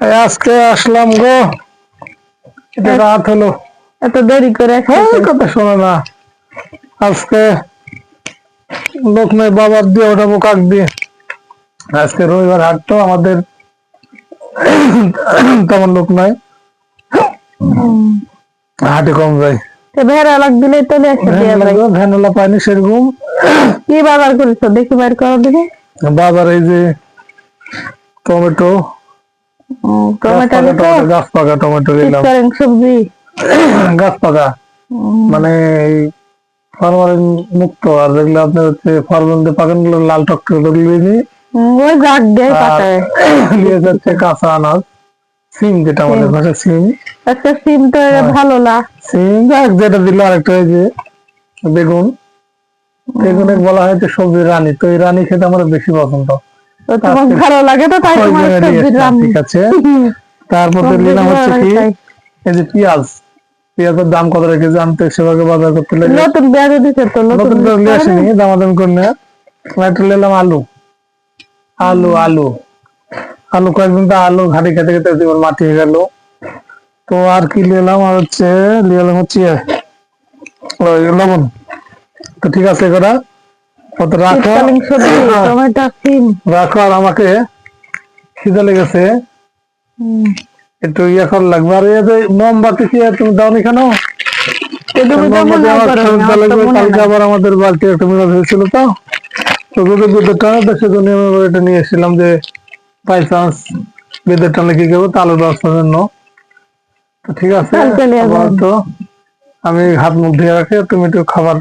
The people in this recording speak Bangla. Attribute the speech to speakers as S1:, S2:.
S1: আজকে আসলাম গো। এটা রাত হলো।
S2: এত দেরি করে
S1: কথা শোনো না। আজকে লোক নেই বাবার দিয়ে ওঠাবো কাক দিয়ে। আজকে রবিবার হাট তো আমাদের তেমন লোক নাই। হাটে কম যায়
S2: তো ভেড়া লাগ দিলে তো এসে দিয়ে ভাই
S1: পাইনি সেরকম।
S2: কি বাজার করেছ? দেখি বাইর করো দেখি।
S1: বাজার এই যে টমেটো
S2: টমেটো
S1: গাছ পাকা টমেটো, গাছ নিলাম
S2: সবজি।
S1: গাছ পাকা। মানে ফরমালিন মুক্ত আর যেগুলো আপনার হচ্ছে ফরমালিন দিয়ে পাকানগুলো লাল করে নিয়ে
S2: ওই জাগ দিয়ে পাতায়
S1: নিয়ে যাচ্ছে কাঁচা আনাজ সিম যেটা আমাদের ভাষা সিম।
S2: একটা সিম তো ভালো না।
S1: সিম যাক যেটা দিল আরেকটা ওই যে বেগুন। বেগুনে বলা হয় যে সবজির রানী তো এই রানী খেতে আমার বেশি পছন্দ।
S2: তো তোমার ভালো লাগে তো তাই তোমার
S1: জন্য নিয়ে
S2: সবজির
S1: এসেছি,
S2: রান্না।
S1: ঠিক আছে। তারপর নিলাম হচ্ছে কি এই যে পেঁয়াজ। পেঁয়াজের দাম কত রেখেছে বাজার করতে লাগে
S2: নতুন পেঁয়াজ দিছে তো নতুন
S1: নতুন নিয়ে আসিনি দামাদাম করে নিয়ে একটা নিলাম আলু। আলু আলু। আলু কয়েকদিন তো আলু ঘাটি খেতে খেতে জীবন মাটি হয়ে গেল। তো আর কি নিলাম আর হচ্ছে নিলাম হচ্ছে লবণ। তো ঠিক আছে করা রাখো। রাখো আর আমাকে লেগেছে। একটু ইয়ে করা লাগবে। আর এই যে মোমবাতি কি তুমি দাও নি কেন। আবার আমাদের একটা মেলা হয়েছিল তো। তো যদি বিদ্যুৎ টানে তো সেজন্য আমি এটা নিয়ে এসেছিলাম যে বাই চান্স বিদ্যুৎ টানে কি করব তালের ব্যবস্থার জন্য। তো ঠিক আছে। তো আমি হাত মুখ ধুয়ে রাখি তুমি একটু খাবার